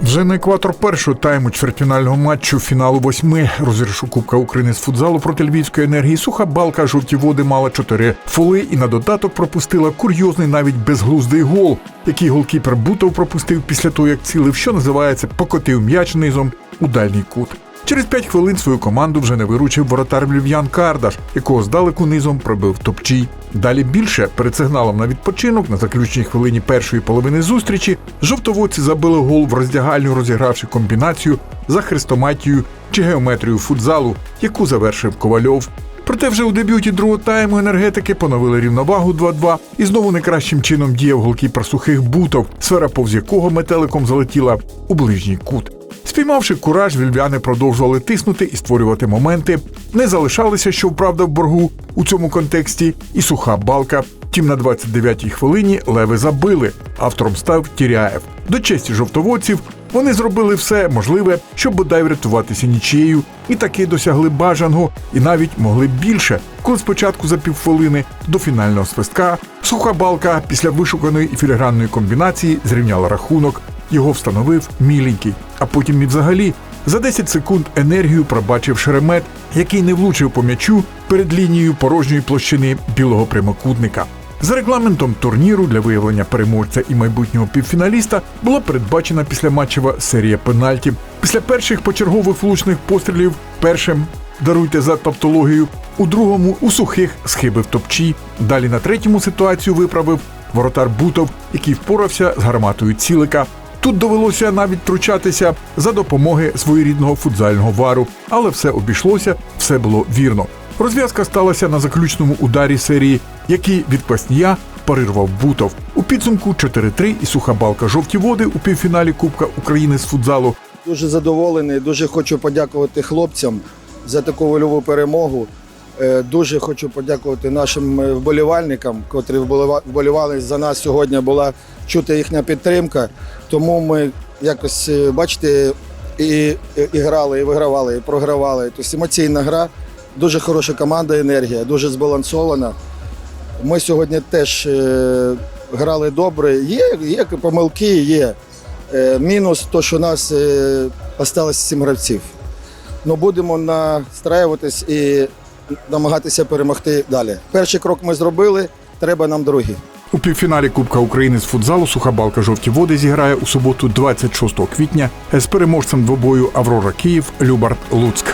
Вже на екватор першого тайму чвертьфінального матчу фіналу восьми розіграшу Кубка України з футзалу проти Львівської енергії суха балка жовті води мала чотири фоли і на додаток пропустила курйозний навіть безглуздий гол, який голкіпер Бутов пропустив після того, як цілив, що називається, покотив м'яч низом у дальній кут. Через п'ять хвилин свою команду вже не виручив воротар львів'ян Кардаш, якого здалеку низом пробив топчій. Далі більше перед сигналом на відпочинок на заключній хвилині першої половини зустрічі жовтоводці забили гол в роздягальню, розігравши комбінацію за хрестоматію чи геометрію футзалу, яку завершив Ковальов. Проте вже у дебюті другого тайму енергетики поновили рівновагу 2-2 і знову найкращим чином діяв голкіпер сухих бутов, сфера повз якого метеликом залетіла у ближній кут. Спіймавши кураж, вільвяни продовжували тиснути і створювати моменти. Не залишалися, що вправда в боргу у цьому контексті, і суха балка. Втім, на 29-й хвилині леви забили. Автором став Тіряєв. До честі жовтоводців вони зробили все можливе, щоб бодай врятуватися нічією, і таки досягли бажаного, і навіть могли більше, коли спочатку за півхвилини до фінального свистка суха балка після вишуканої і філігранної комбінації зрівняла рахунок. Його встановив міленький, а потім і взагалі за 10 секунд енергію пробачив шеремет, який не влучив по м'ячу перед лінією порожньої площини білого прямокутника. За регламентом турніру для виявлення переможця і майбутнього півфіналіста була передбачена післяматчева серія пенальтів. Після перших почергових влучних пострілів першим даруйте за тавтологію, у другому у сухих схибив топчі. Далі на третьому ситуацію виправив воротар Бутов, який впорався з гарматою цілика. Тут довелося навіть втручатися за допомоги своєрідного футзального вару, але все обійшлося, все було вірно. Розв'язка сталася на заключному ударі серії, який від Кваснія парирував Бутов. У підсумку 4-3 і суха балка жовті води у півфіналі Кубка України з футзалу Дуже задоволений, дуже хочу подякувати хлопцям за таку вольову перемогу. Е, Дуже хочу подякувати нашим е, вболівальникам, котрі вболіва- вболівали за нас сьогодні. Була чути їхня підтримка. Тому ми якось, е, бачите, і, і, грали, і вигравали, і програвали. Тобто емоційна гра, дуже хороша команда, енергія, дуже збалансована. Ми сьогодні теж грали добре. Є, є помилки, є. Мінус то, що у нас осталось сім гравців. Ну будемо настраюватись і намагатися перемогти далі. Перший крок ми зробили, треба нам другий. У півфіналі Кубка України з футзалу суха балка жовті води зіграє у суботу, 26 квітня з переможцем двобою Аврора Київ Любарт Луцьк.